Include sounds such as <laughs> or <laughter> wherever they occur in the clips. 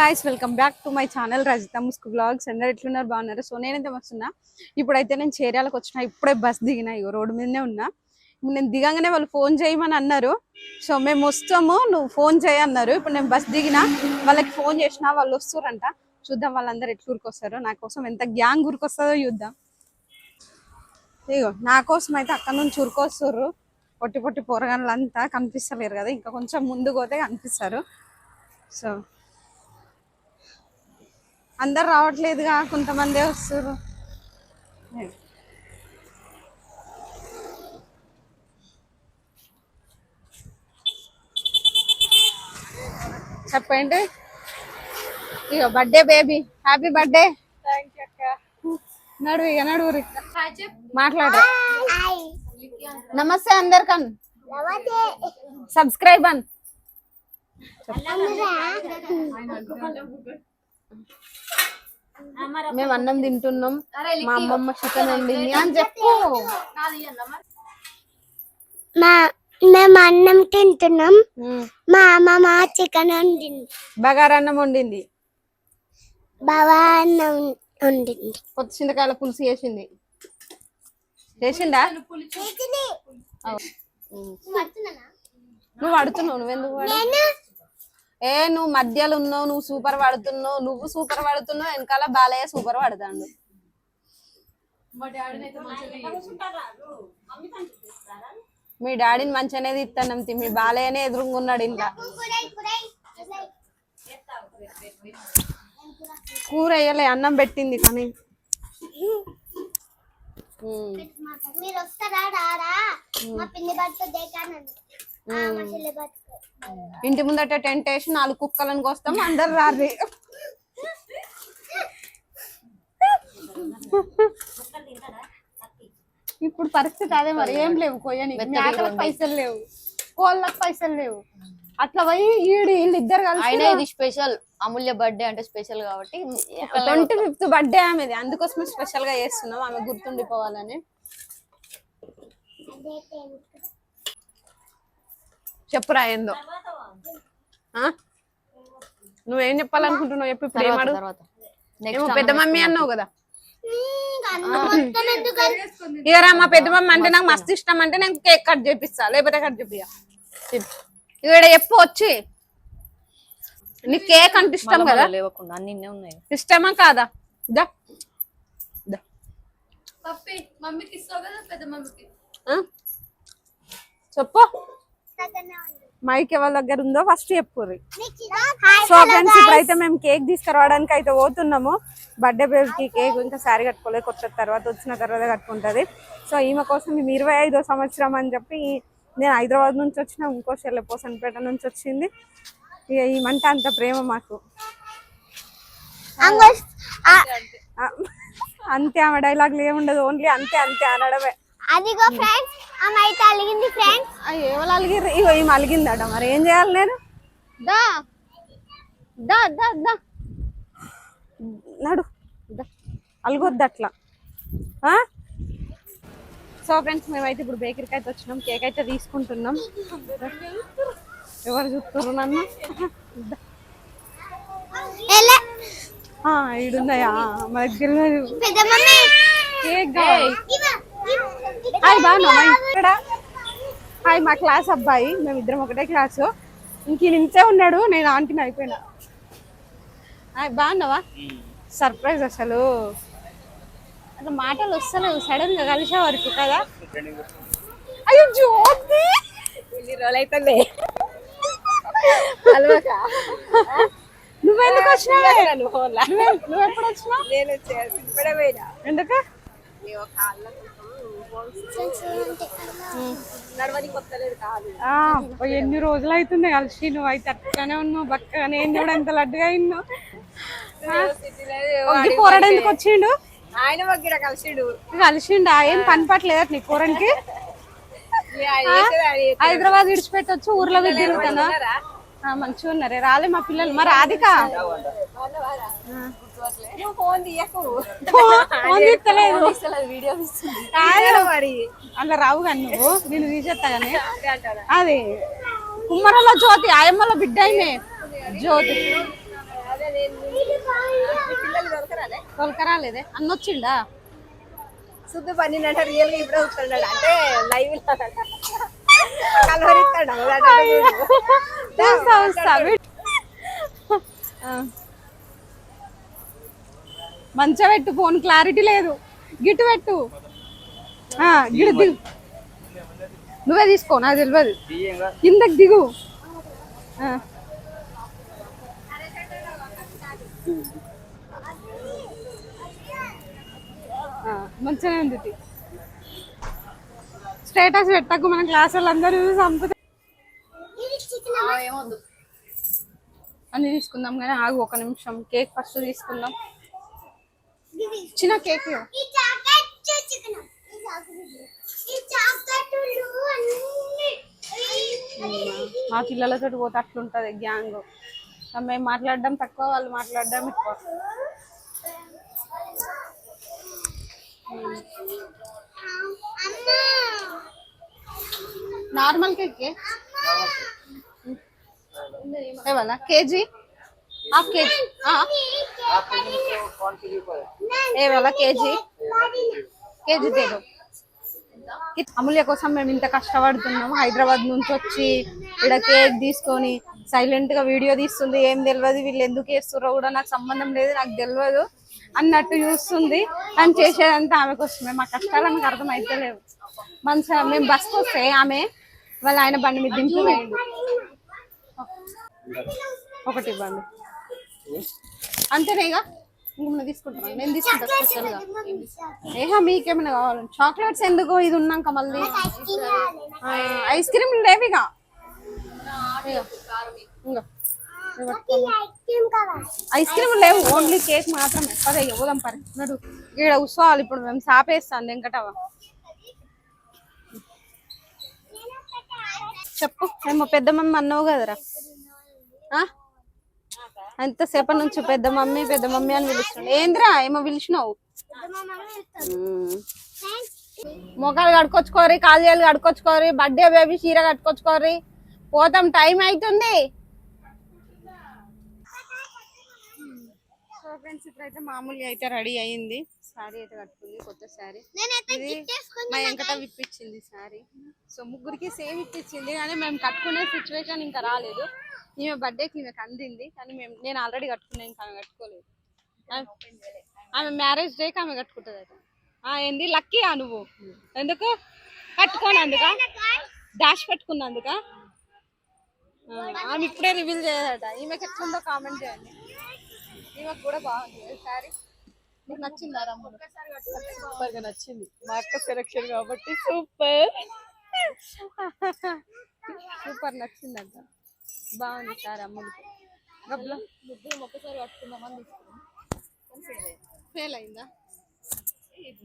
Guys welcome back to my channel Rajitha Musku vlogs అందరు ఎట్లున్నారు? బాగున్నారు? సో నేనైతే వస్తున్నా ఇప్పుడైతే నేను చేర్యాలకు వచ్చిన ఇప్పుడే బస్ దిగిన ఇగో రోడ్డు మీదనే ఉన్నా. ఇప్పుడు నేను దిగంగానే వాళ్ళు ఫోన్ చేయమని అన్నారు. సో మేము వస్తాము నువ్వు ఫోన్ చేయన్నారు ఇప్పుడు నేను బస్ దిగిన వాళ్ళకి ఫోన్ చేసిన వాళ్ళు వస్తారంట. చూద్దాం వాళ్ళందరూ ఎట్లు ఊరికొస్తారు. నా కోసం ఎంత గ్యాంగ్ ఊరికొస్తుందో చూద్దాం. ఇగో నా కోసం అయితే అక్కడ నుంచి ఊరికొస్తారు. పొట్టి పొట్టి పోరగాళ్ళు అంతా కనిపిస్తలేరు కదా ఇంకా కొంచెం ముందుకు పోతే కనిపిస్తారు. సో అందరు రావట్లేదుగా కొంతమందే వస్తారు చెప్పండి. ఇక బర్త్డే బేబీ హ్యాపీ బర్త్డే నడువు ఇక నడువురి మాట్లాడరు. నమస్తే అందరికన్. సబ్స్క్రైబ్ అన్. మేము అన్నం తింటున్నాం. మా అమ్మమ్మ చికెన్ వండింది అని చెప్పు. మా మేము అన్నం తింటున్నాం. మా అమ్మమ్మ చికెన్ వండింది. బగారా అన్నం వండింది. బాబా అన్నం వండింది. కొత్త చింతకాయల పులుసు చేసింది. చేసిందా. నువ్వు పడుతున్నావు నువ్వెందుకు ఏ నువ్వు మధ్యలో ఉన్నావు నువ్వు సూపర్ పడుతున్నావు నువ్వు సూపర్ పడుతున్నావు వెనకాల బాలయ్య సూపర్ పడతాడు. మీ డాడీని మంచిగానే ఇస్తాను మీ బాలయ్యనే ఎదురుకున్నాడు ఇంకా. కూర వేయలే అన్నం పెట్టింది కానీ. ఉమ్. మీరు వస్తారా రారా? మా పిన్ని బట్టు దేకానండి మా చెల్లి బతుకు ఇంటి ముందట టెంట్ వేసి నాలుగు కుక్కలను కోస్తాం అందరు రారి ఇప్పుడు పరిస్థితి అదే మరి ఏం లేవు కొయ్యని. మేకలకు పైసలు లేవు కోళ్ళకి పైసలు లేవు. అట్లా పోయి ఈడు వీళ్ళు ఇద్దరు కలిసి ఇది స్పెషల్ అమూల్య బర్త్డే అంటే స్పెషల్ కాబట్టి ట్వంటీ ఫిఫ్త్ బర్త్డే ఆమెది అందుకోసమే స్పెషల్గా చేస్తున్నాం ఆమె గుర్తుండిపోవాలని. చెప్పురా ఏందో. ఆ? నువ్వేం చెప్పాలనుకుంటున్నావు చెప్పు ఇప్పుడు ఏమాడు? తర్వాత. ఏమో పెద్ద మమ్మీ అన్నావు కదా. అన్నం మొత్తం ఎందుకు ఇక రా మా పెద్ద మమ్మీ అంటే నాకు మస్తు ఇష్టం అంటే నేను కేక్ కట్ చేపిస్తా లేకపోతే కట్ చేపియా ఇక్కడ చెప్పు వచ్చి. నీకు కేక్ అంటే ఇష్టం కదా. లేవకుండా అన్ని ఉన్నాయి. ఇష్టమా కాదా? దా? చెప్పు. మైక్ ఎవరి దగ్గర ఉందో ఫస్ట్ చెప్పుర్రి. సో ఫ్రెండ్స్ ఇప్పుడైతే మేము కేక్ తీసుకురావడానికి అయితే పోతున్నాము. బర్త్డే బేబీకి కేక్ ఇంకా శారీ కట్టుకోలేదు. కొత్త తర్వాత వచ్చిన తర్వాత కట్టుకుంటది. సో ఈమె కోసం మేము ఇరవై ఐదో సంవత్సరం అని చెప్పి నేను హైదరాబాద్ నుంచి వచ్చిన ఇంకో చెల్లె పోసన్పేట నుంచి వచ్చింది. ఇక ఈమంటే అంత ప్రేమ మాకు. అంతే ఆమె డైలాగులు ఏముండదు. ఓన్లీ అంతే అంతే అనడమే. అదిగో ఫ్రెండ్స్ అయితే అలిగింది ఫ్రెండ్స్ ఎవరు అలిగిర్రు? ఇగో ఈమె అలిగిందట మరి. ఏం చేయాలి నేను? దా. దా దా దా. నడు. అలగొద్దు అట్లా? సో ఫ్రెండ్స్ మేమైతే ఇప్పుడు బేకరీకి అయితే వచ్చినాం. కేక్ అయితే తీసుకుంటున్నాం. ఎవరు చూస్తున్నారు నన్ను? ఈడున్నాయా? మా దగ్గర కేక్ కావాలి. హాయ్ బాగున్నావా? ఇక్కడ. హాయ్ మా క్లాస్ అబ్బాయి. మేము ఇద్దరం ఒకటే క్లాసు. ఇంక ఇంతే ఉన్నాడు నేను ఆంటీని అయిపోయినా. హాయ్ బాగున్నావా? సర్ప్రైజ్ అసలు. అట్లా మాటలు వస్తలేవు సడన్గా కలిసే వరకు కదా. అయ్యో జ్యోతి! నువ్వెందుకు వచ్చినావే? నువ్వే- నువ్వు ఎప్పుడు వచ్చినావు? ఎందుకు? ఆ, అబ్బా, ఎన్ని రోజులు అవుతుంది కలిసి? నువ్వు అయితే అట్లనే ఉన్నావు బక్కగా నేను కూడా ఎంత లడ్డుగా ఒగ్గి పోరాడు ఎందుకు వచ్చిండు? ఆయన కలిసిడు. కలిసిండా? ఏం పని పట్టలేదు నీ కూరనికి? హైదరాబాద్ విడిచిపెట్టి వచ్చి ఊర్లో తిరుగుతాను? మంచిగా ఉన్నారే? రాలే మా పిల్లలు. మరి రాధిక? ఫోన్ తీయకు. ఫోన్ తీస్తలేదు. వీడియో మరి. అలా రావు కానీ నువ్వు. నేను తీసేస్తా కానీ అది. కుమ్మరలో జ్యోతి ఆయమ్మలో బిడ్డ అయినే జ్యోతి. తొలకరాలేదే అన్న వచ్చిండా శుద్ధ పన్నెండు రియల్గా ఇప్పుడే వస్తున్నాడు అంటే లైవ్ కలవరిస్తాడు చూస్తా, చూస్తా. మంచిగా పెట్టు ఫోన్ క్లారిటీ లేదు. గిట్టు పెట్టు. ఆ, గిడు దిగు. నువ్వే తీసుకో నాకు తెలియదు కిందకి దిగు. మంచిగా మంచిగానే ఉంది స్టేటస్ పెట్టకు మన క్లాస్ వాళ్ళందరూ చంపుతారు అన్ని తీసుకుందాం కానీ ఆగు ఒక నిమిషం. కేక్ ఫస్ట్ తీసుకుందాం చిన్న కేక్ ఇవ్వు. ఈ చాక్లెట్ చికెన్ ఈ చాక్లెట్ ఈ చాక్లెట్లు అన్ని మా పిల్లలతో పోతే అట్లుంటది గ్యాంగ్. మేము మాట్లాడడం తక్కువ వాళ్ళు మాట్లాడడం ఎక్కువ. నార్మల్ కేక్ ఏవాలా KG? Half KG. ఏవాలా KG? KG తేడు అమూల్య కోసం మేము ఇంత కష్టపడుతున్నాం హైదరాబాద్ నుంచి వచ్చి ఇక్కడ కేక్ తీసుకొని సైలెంట్గా వీడియో తీస్తుంది. ఏం తెలియదు వీళ్ళు ఎందుకు వేస్తుర్రో కూడా నాకు సంబంధం లేదు నాకు తెలియదు అన్నట్టు చూస్తుంది. అని చేసేదంతా ఆమె కోసమే. మా కష్టాలు ఆమెకు అర్థం అయితే లేవు మంచిగా మేము బస్కి వస్తే ఆమె వాళ్ళ ఆయన బండి మీద దింపు ఒకటి ఇవ్వండి. అంతేనేగా ఇంకేమైనా తీసుకుంటున్నాను నేను తీసుకుంటా స్పెషల్గా ఏహా మీకేమైనా కావాలి? చాక్లెట్స్ ఎందుకు? ఇది ఉన్నాక మళ్ళీ. ఐస్ క్రీమ్ లేవిగా పట్టుకో. ఐస్ క్రీమ్ లేవు ఓన్లీ కేక్ మాత్రమే. పదే ఇవ్వదాం పరి నడు. ఇక్కడ కూర్చోవాలి ఇప్పుడు మేము సాపేస్తాను వెంకటవ చెప్పు. ఏమో పెద్ద మమ్మీ అన్నావు కదరా? ఎంతసేపటి నుంచి పెద్ద మమ్మీ పెద్ద మమ్మీ అని పిలుస్తుండే ఏంద్రా ఏమో పిలిచినావు? మ్మ్. కడుకొచ్చుకోరి కాలు చేయాలి కడుకొచ్చుకోరి బర్త్డే బేబీ చీర కట్టుకొచ్చుకోరి పోతాం టైం అవుతుంది సో ఫ్రెండ్స్ ఇప్పుడైతే మామూలుగా అయితే రెడీ అయింది. శారీ అయితే కట్టుకుంది కొత్త శారీ మా వెంకట విప్పించింది శారీ సో ముగ్గురికి సేమ్ ఇప్పించింది కానీ మేము కట్టుకునే సిచ్యువేషన్ ఇంకా రాలేదు. ఈమె బర్త్డేకి ఈమెకు అందింది కానీ మేము నేను ఆల్రెడీ కట్టుకున్నాను ఇంకా ఆమె కట్టుకోలేదు. ఆమె- మ్యారేజ్ డేకి ఆమె కట్టుకుంటుంది అయితే. ఆ, ఏంది? లక్కీ నువ్వు? ఎందుకు? కట్టుకోనందుక డాష్ పెట్టుకున్నందుక? ఆమె ఇప్పుడే రివీల్ చేయదట ఈమెకి ఎట్లుందో కామెంట్ చేయండి. ఈమెకు కూడా బాగుంది. శారీ నీకు నచ్చిందా సూపర్గా నచ్చింది. మా అక్క సెలక్షన్ కాబట్టి సూపర్. సూపర్ నచ్చిందంట. బాగుంది సార్ గబ్బులో. ముగ్గురు ఒక్కసారి కట్టుకుందామని తీసుకున్నాం. ఫెయిల్ అయిందా?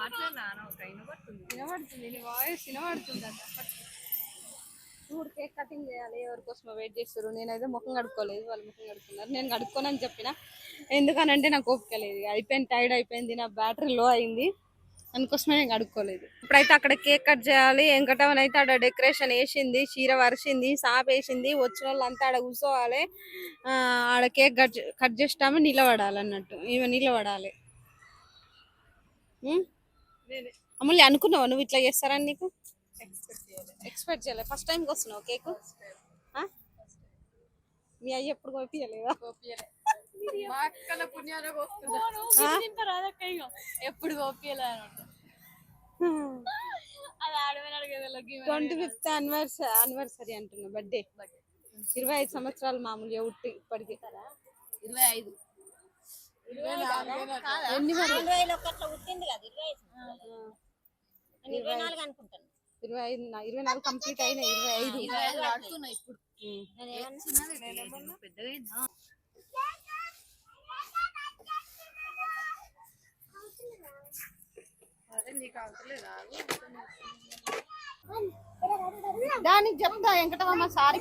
మాట్లాడినా వినబడుతుంది వినబడుతుంది నీ వాయిస్ వినబడుతుందంట. చూడు కేక్ కటింగ్ చేయాలి ఎవరి కోసం వెయిట్ చేస్తారు. నేనైతే ముఖం కడుక్కోలేదు వాళ్ళు ముఖం కడుక్కున్నారు. నేను కడుక్కోనని చెప్పిన. ఎందుకనంటే నాకు ఓపిక లేదు. ఇక అయిపోయింది టైర్డ్ అయిపోయింది నా బ్యాటరీ లో అయింది. అందుకోసమే నేను కడుక్కోలేదు. ఇప్పుడైతే అక్కడ కేక్ కట్ చేయాలి. వెంకటవన్ అయితే ఆడ డెకరేషన్ వేసింది చీర వరిసింది సాప్ వేసింది. వచ్చిన వాళ్ళంతా ఆడ కూర్చోవాలి. ఆడ కేక్ కట్ కట్ చేస్తాము నిలబడాలి అన్నట్టు. ఈమె నిలబడాలి? అమూల్య అనుకున్నావా నువ్వు ఇట్లా చేస్తారని నీకు? ఎక్స్పెక్ట్ చేయలేదు ఫస్ట్ టైంకి వస్తున్నావు కేక్ మీ అయ్యి ఎప్పుడు కోపియలేదా? ఎప్పుడు గోపియలే అది ఆడమని అడిగేది ట్వంటీ ఫిఫ్త్ అనివర్సరీ అనివర్సరీ అంటున్నా బర్త్డే ఇరవై ఐదు సంవత్సరాలు మామూలుగా ఉట్టి ఇప్పటికి. ఇరవై ఐదు. ఎన్ని మరి? ఇరవై అనుకుంటాను ఐదు ఇరవై నాలుగు అయినాయి ఇరవై ఐదు ఇరవై ఐదు. వాడుతున్నా ఇప్పుడు. ఉం. పెద్దగా అయిందా? దానికి చెప్తా వెంకటమ్మ సారీ.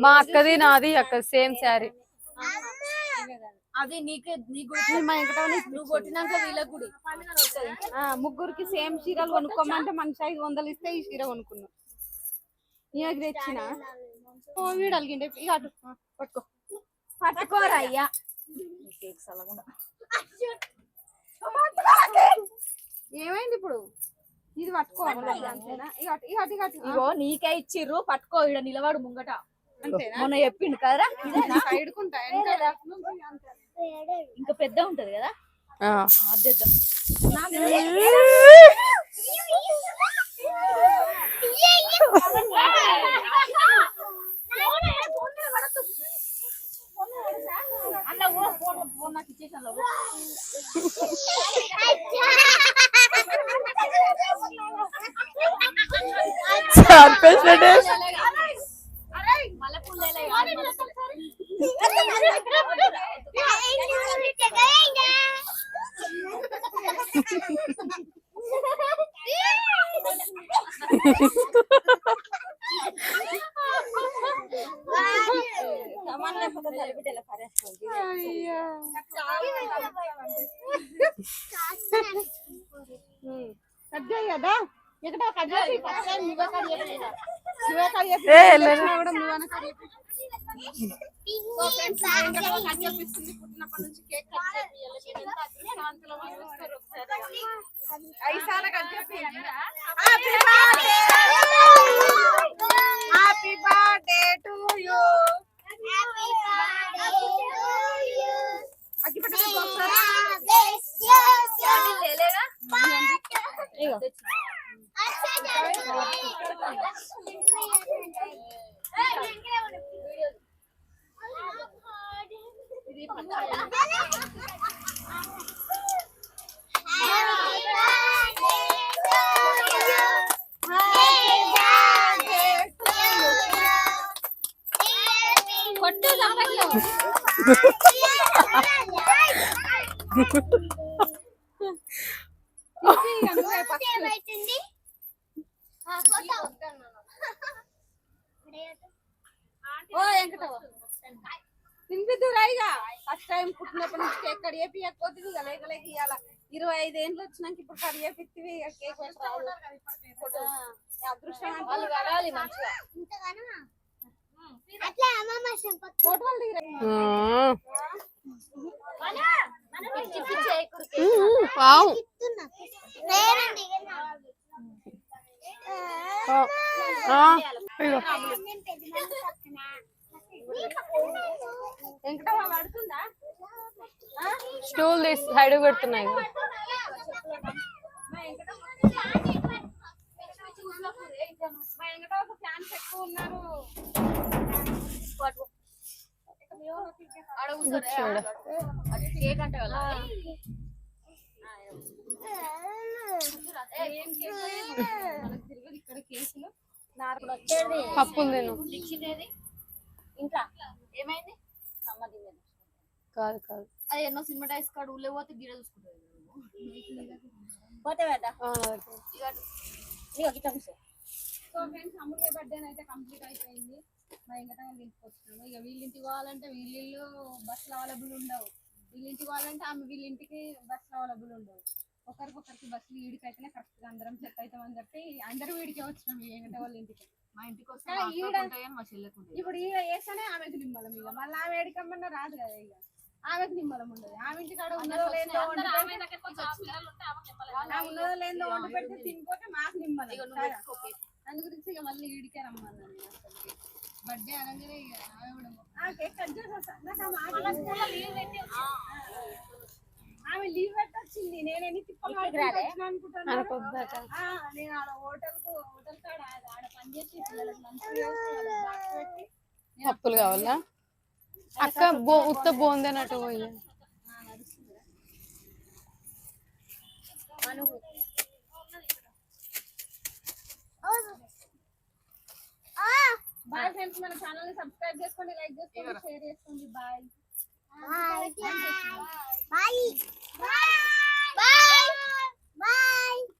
మా అక్కది నాది అక్క సేమ్ శారీ. అది నీకే నీ నువ్వు కొట్టినాక వీళ్ళ గుడి ఆ, ముగ్గురికి సేమ్ చీరలు కొనుక్కోమంటే మనిషి ఐదు వందలు ఇస్తే ఈ చీర కొనుక్కున్నాం. నీకు తెచ్చిన? ఓ వీడు అలిగిండే. ఇక అటు పట్టుకో. పట్టుకోరా అయ్యా కేక్స్ కూడా ఏమైంది ఇప్పుడు? ఇది పట్టుకోవాలి అంతేనా? ఇక. ఇగో నీకే ఇచ్చిర్రు. పట్టుకో ఇడ నిలబడు ముంగట. మొన్న చెప్పిండు కదరా. ఇంకా పెద్ద ఉంటది కదా? అద్దెద్దాం. <laughs> అన్న ఓ ఫోన్ ఫోన్ నాకు ఇచ్చేసాను కట్ చేయి కదా ఇక్కడ కట్ చేసి ఫస్ట్ టైం నువ్వే కట్ చేయలేదు నువ్వే కట్ చేసి వచ్చినా కూడా నువ్వే కట్ చేసి సో ఫ్రెండ్స్ ఏంటంటే కట్ చేపిస్తుంది పుట్టినప్పటి నుంచి కేక్ కట్ చేపియాలి ఎంత అదృష్టవంతులో చూస్తారు ఒకసారి ఐసాల cut చేపియాలి happy birthday happy birthday to you అగ్గి పెట్టుకో ఒకసారి కొట్టు ఫస్ట్ టైం పుట్టినప్పటి నుంచి కేక్ కట్ చేపియకపోతే ఇక లేక లేక ఇవ్వాల ఇరవై ఐదు ఏండ్లు వచ్చినాక ఇప్పుడు ఇక కేక్ అదృష్టం అంటే వాళ్ళు కడాలి మంచిగా స్టూల్ తీసి సైడ్ పెడుతున్నాయి ఫ్యాన్స్ ఎక్కువ ఉన్నారు. పప్పు నేను కాదు కాదు. అది ఎన్నో సినిమా టైస్ కాడు ఊళ్ళో పోతే గిడ చూసుకుంటుంది. పోతే ఇక. సో ఫ్రెండ్స్ అమూల్య బర్త్డే అయితే కంప్లీట్ అయిపోయింది. మా వెంకటమ్మ ఇక వీళ్ళింటికి పోవాలంటే వీళ్ళిల్లు బస్సులు అవైలబుల్ ఉండవు. వీళ్ళింటికి పోవాలంటే ఆమె వీళ్ళింటికి బస్సులు అవైలబుల్ ఉండవు. ఒకరికొకరికి బస్సులు వీడికైతేనే కరెక్ట్గా అందరం సెట్ అవుతామని చెప్పి అందరూ వీడికే వచ్చినాం వెంకట వాళ్ళ ఇంటికి. మా ఇంటికి వస్తే ఈడ- మా ఇప్పుడు ఈడ వేస్తేనే ఆమెకు నిమ్మలం ఇక. మళ్ళీ ఆమె ఏడికమ్మన్నా రాదు కదా ఇక. ఆమెకు నిమ్మలం ఉండదు. ఆమె ఇంటికాడ ఉన్నదో లేదో ఉన్నదో లేదో వండి పెడితే తినిపోతే మాకు నిమ్మలం. అందు గురించి ఇక మళ్ళీ ఈడికే రమ్మన్నాను బర్త్డే అనగానే ఆమె కూడా ఆ కేక్ కట్ చేసేస్తా. నాకు ఆ మాట ఉంది. ఆమె లీవ్ పెట్టొచ్చింది. నేను ఎన్ని తిప్పలు నేను ఆడ హోటల్కు హోటల్ కాడ ఆడ- పని చేసి పిల్లలకు పెట్టి పప్పులు కావాలా? అక్క బో ఉత్త బోందేనట్టు పోయి. బాయ్ ఫ్రెండ్స్ మన ఛానల్ ని సబ్స్క్రైబ్ చేసుకోండి లైక్ చేసుకోండి షేర్ చేసుకోండి bye bye bye bye bye